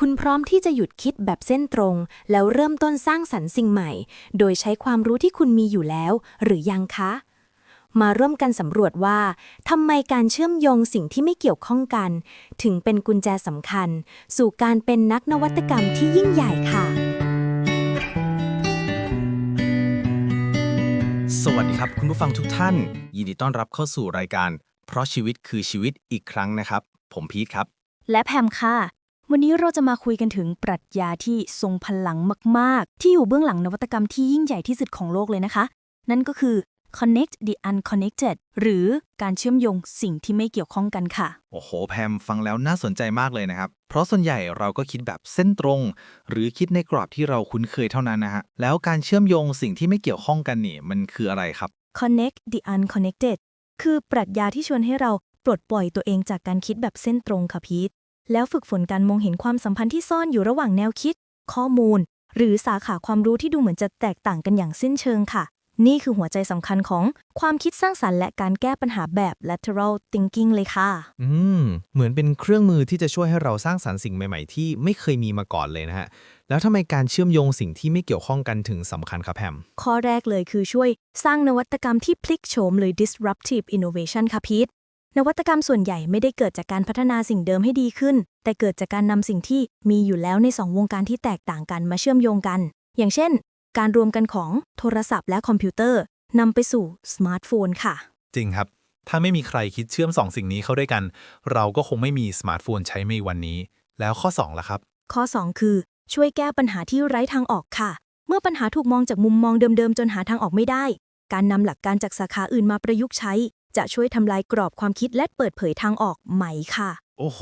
คุณพร้อมที่จะหยุดคิดแบบเส้นตรง แล้วเริ่มต้นสร้างสรรค์สิ่งใหม่ โดยใช้ความรู้ที่คุณมีอยู่แล้ว หรือยังคะ มาร่วมกันสำรวจว่าทำไมการเชื่อมโยงสิ่งที่ไม่เกี่ยวข้องกัน ถึงเป็นกุญแจสำคัญ สู่การเป็นนักนวัตกรรมที่ยิ่งใหญ่ค่ะ สวัสดีครับ คุณผู้ฟังทุกท่าน ยินดีต้อนรับเข้าสู่รายการ เพราะชีวิตคือชีวิตอีกครั้งนะครับ ผมพีทครับ และแพมค่ะ วันนี้เราจะมาคุยกันถึงปรัชญาที่ทรงพลังมาก ๆ ที่อยู่เบื้องหลังนวัตกรรมที่ยิ่งใหญ่ที่สุดของโลกเลยนะคะ นั่นก็คือ connect the unconnected หรือการเชื่อมโยงสิ่งที่ไม่เกี่ยวข้องกันค่ะ โอ้โห แพมฟังแล้วน่าสนใจมากเลยนะครับ เพราะส่วนใหญ่เราก็คิดแบบเส้นตรง หรือคิดในกรอบที่เราคุ้นเคยเท่านั้นนะฮะ แล้วการเชื่อมโยงสิ่งที่ไม่เกี่ยวข้องกันนี่ มันคืออะไรครับ connect the unconnected คือปรัชญาที่ชวนให้เราปลดปล่อยตัวเองจากการคิดแบบเส้นตรงค่ะพีท แล้วฝึกฝนการมองเห็นความสัมพันธ์ที่ซ่อนอยู่ระหว่างแนวคิด ข้อมูล หรือสาขาความรู้ที่ดูเหมือนจะแตกต่างกันอย่างสิ้นเชิงค่ะ นี่คือหัวใจสำคัญของความคิดสร้างสรรค์และการแก้ปัญหาแบบ lateral thinking เลยค่ะ อืม เหมือนเป็นเครื่องมือที่จะช่วยให้เราสร้างสรรค์สิ่งใหม่ ๆ ที่ไม่เคยมีมาก่อนเลยนะฮะ แล้วทำไมการเชื่อมโยงสิ่งที่ไม่เกี่ยวข้องกันถึงสำคัญครับแพมข้อแรกเลยคือช่วยสร้างนวัตกรรมที่พลิกโฉมหรือ disruptive innovation ค่ะพีท นวัตกรรมส่วนใหญ่ไม่ได้เกิดจากการพัฒนาสิ่งเดิมให้ดีขึ้น แต่เกิดจากการนำสิ่งที่มีอยู่แล้วในสองวงการที่แตกต่างกันมาเชื่อมโยงกัน อย่างเช่น การรวมกันของโทรศัพท์และคอมพิวเตอร์นำไปสู่สมาร์ทโฟนค่ะ จริงครับ ถ้าไม่มีใครคิดเชื่อมสองสิ่งนี้เข้าด้วยกัน เราก็คงไม่มีสมาร์ทโฟนใช้ในวันนี้ แล้วข้อ2ล่ะครับ ข้อ 2 คือ ช่วยแก้ปัญหาที่ไร้ทางออกค่ะ เมื่อปัญหาถูกมองจากมุมมองเดิมๆ จนหาทางออกไม่ได้ การนำหลักการจากสาขาอื่นมาประยุกต์ใช้ จะช่วยทำลายกรอบความคิดและเปิดเผยทางออกใหม่ค่ะ โอ้โห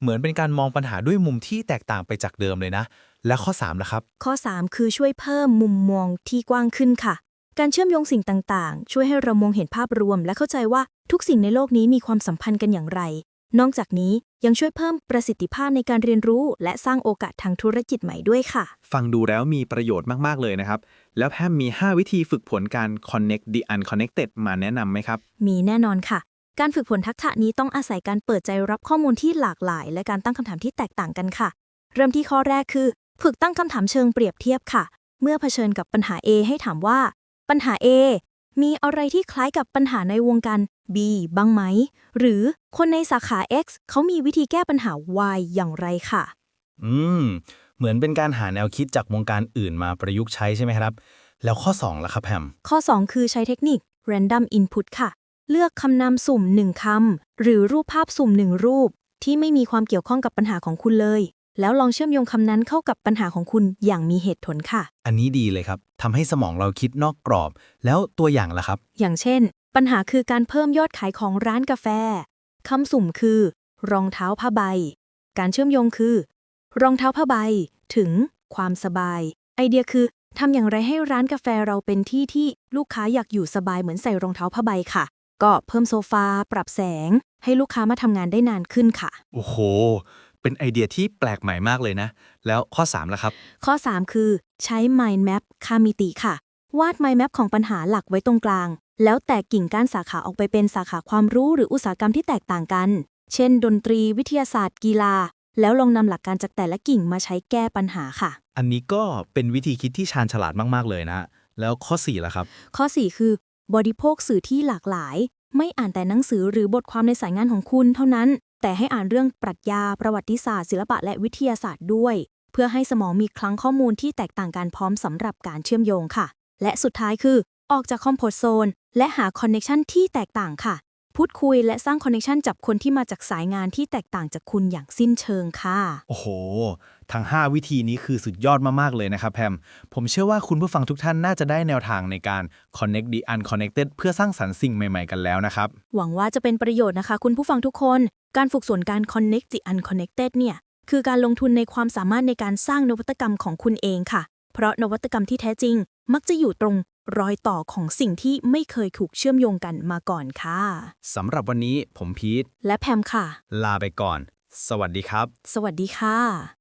เหมือนเป็นการมองปัญหาด้วยมุมที่แตกต่างไปจากเดิมเลยนะ และข้อ3ล่ะครับ ข้อ 3 คือช่วยเพิ่มมุมมองที่กว้างขึ้นค่ะ การเชื่อมโยงสิ่งต่างๆ ช่วยให้เรามองเห็นภาพรวม และเข้าใจว่าทุกสิ่งในโลกนี้มีความสัมพันธ์กันอย่างไร นอกจากนี้ยังช่วยเพิ่มประสิทธิภาพในการเรียนรู้ และสร้างโอกาสทางธุรกิจใหม่ด้วยค่ะ ฟังดูแล้วมีประโยชน์มาก ๆ เลยนะครับ แล้วแพมมี 5 วิธีฝึกผลการ connect the unconnected มาแนะนำไหมครับ มีแน่นอนค่ะ การฝึกฝนทักษะนี้ต้องอาศัยการเปิดใจรับข้อมูลที่หลากหลาย และการตั้งคำถามที่แตกต่างกันค่ะ เริ่มที่ข้อแรกคือ ฝึกตั้งคำถามเชิงเปรียบเทียบค่ะ เมื่อเผชิญกับปัญหา A ให้ถามว่า ปัญหา A มีอะไรที่คล้ายกับปัญหาในวงการ B บ้างไหม หรือคนในสาขา X เขามีวิธีแก้ปัญหา Y อย่างไรค่ะ อืม เหมือนเป็นการหาแนวคิดจากวงการอื่นมาประยุกต์ใช้ใช่ไหมครับ แล้วข้อ 2ล่ะครับแพมข้อ 2 คือใช้เทคนิค random input ค่ะ เลือกคำนามสุ่ม 1 คำ หรือรูปภาพสุ่ม 1 รูป ที่ไม่มีความเกี่ยวข้องกับปัญหาของคุณเลย แล้วลองเชื่อมโยงคำนั้นเข้ากับปัญหาของคุณอย่างมีเหตุผลค่ะ อันนี้ดีเลยครับทำให้สมองเราคิดนอกกรอบ แล้วตัวอย่างล่ะครับ อย่างเช่น ปัญหาคือการเพิ่มยอดขายของร้านกาแฟคำสุ่มคือ รองเท้าผ้าใบ การเชื่อมโยงคือ รองเท้าผ้าใบ ถึง ความสบาย ไอเดียคือทำอย่างไรให้ร้านกาแฟเราเป็นที่ที่ลูกค้าอยากอยู่สบายเหมือนใส่รองเท้าผ้าใบค่ะ ก็เพิ่มโซฟา ปรับแสง ให้ลูกค้ามาทำงานได้นานขึ้นค่ะ โอ้โห เป็นไอเดียที่แปลกใหม่มากเลยนะ แล้วข้อ3ล่ะครับ ข้อ 3 คือ ใช้ mind map คามิติค่ะ วาด mind map ของปัญหาหลักไว้ตรงกลาง แล้วแตกกิ่งก้านสาขาออกไปเป็นสาขาความรู้หรืออุตสาหกรรมที่แตกต่างกัน เช่น ดนตรี วิทยาศาสตร์ กีฬา แล้วลองนำหลักการจากแต่ละกิ่งมาใช้แก้ปัญหาค่ะ อันนี้ก็เป็นวิธีคิดที่ชาญฉลาดมากๆเลยนะ แล้วข้อ4ล่ะครับ ข้อ 4 คือบริโภคสื่อที่หลากหลาย ไม่อ่านแต่หนังสือหรือบทความในสายงานของคุณเท่านั้น แต่ให้อ่านเรื่องปรัชญา ประวัติศาสตร์ ศิลปะและวิทยาศาสตร์ด้วย เพื่อให้สมองมีคลังข้อมูลที่แตกต่างกันพร้อมสำหรับการเชื่อมโยงค่ะ และสุดท้ายคือ ออกจากคอมโพสโซน และหาคอนเนคชันที่แตกต่างค่ะ พูดคุยและสร้างคอนเน t ชันจับคนที่มาจากสายงานที่แตกต่างจากคุณอย่างสิ้นเชิงค่ะ โอ้โห ทั้ง 5 วิธีนี้คือสุดยอดมากๆเลยนะครับแพม ผมเชื่อว่าคุณผู้ฟังทุกท่านน่าจะได้แนวทางในการ connect the unconnected เพื่อสร้างสรรค์สิ่งใหม่ๆกันแล้วนะครับ หวังว่าจะเป็นประโยชน์นะคะ คุณผู้ฟังทุกคน การฝึกฝนการ connect the unconnected เนี่ยคือการลงทุนในความสามารถในการสร้างนวัตกรรมของคุณเองค่ะ เพราะนวัตกรรมที่แท้จริง มักจะอยู่ตรง รอยต่อของสิ่งที่ไม่เคยถูกเชื่อมโยงกันมาก่อนค่ะ สำหรับวันนี้ผมพีทและแพมค่ะ ลาไปก่อน สวัสดีครับ สวัสดีค่ะ